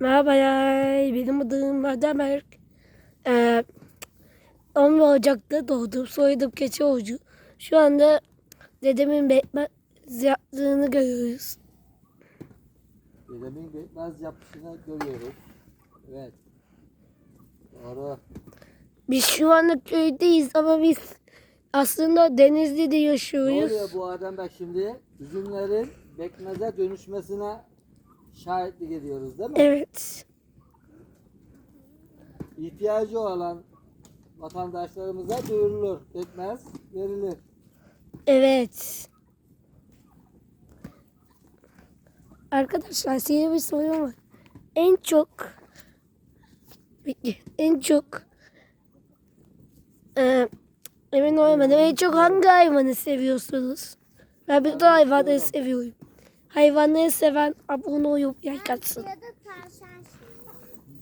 Merhabalar, benim adım Adamerk. Ee, 11 Ocak'ta doğdum, soyadım Keçioğlu. Şu anda dedemin bekmez yaptığını görüyoruz. Dedemin bekmez yapışını görüyoruz. Evet. Doğru. Biz şu anda köydeyiz ama biz aslında Denizli'de Ne yaşıyoruz. oluyor bu Adem bak şimdi? Üzümlerin bekmeze dönüşmesine şahitlik ediyoruz değil mi? Evet. İhtiyacı olan vatandaşlarımıza duyurulur. Bekmez verilir. Evet. Arkadaşlar size bir sorum var. En çok en çok e, emin olamadım. En çok hangi hayvanı seviyorsunuz? Ben bütün hayvanları seviyorum. Hayvanları seven abone olup like atsın.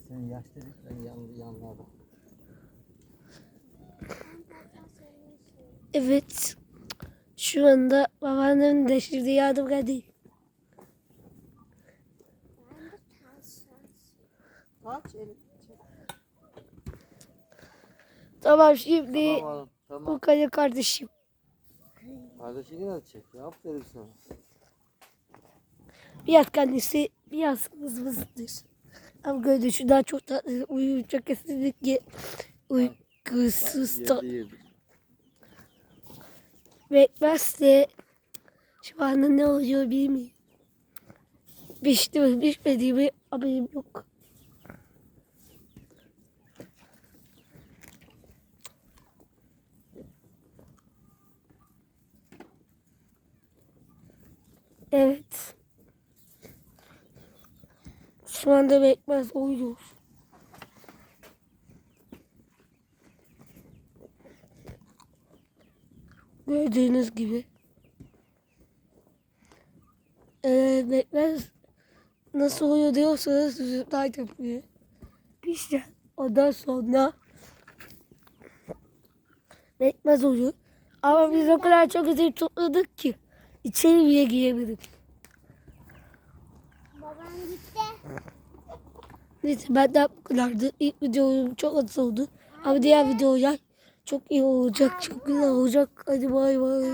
Sen yaşlı ben yan, yanlarda. Evet. Şu anda babaannemin de şimdi yardım geldi. Tamam şimdi Tamam oğlum. bu Tamam. kadar kardeşim. Kardeşini de çek. Aferin sana. Biraz kendisi biraz hızlıdır. Ama görünüşü daha çok tatlı. Uyuyacak kesinlikle uykusuz da bekmezse şu anda ne oluyor bilmiyorum. Pişti mi pişmedi mi haberim yok. Evet. Şu anda bekmez uyuyor. Gördüğünüz gibi. Ee, bekmez nasıl oluyor diyorsanız zıplar yapıyor. İşte ondan sonra bekmez oluyor. Ama biz o kadar çok üzüm topladık ki içeri bile giremedik. Babam gitti. Neyse benden bu kadardı. İlk videom çok az oldu. Ama diğer videolar çok iyi olacak, çok güzel olacak. Hadi bay bay.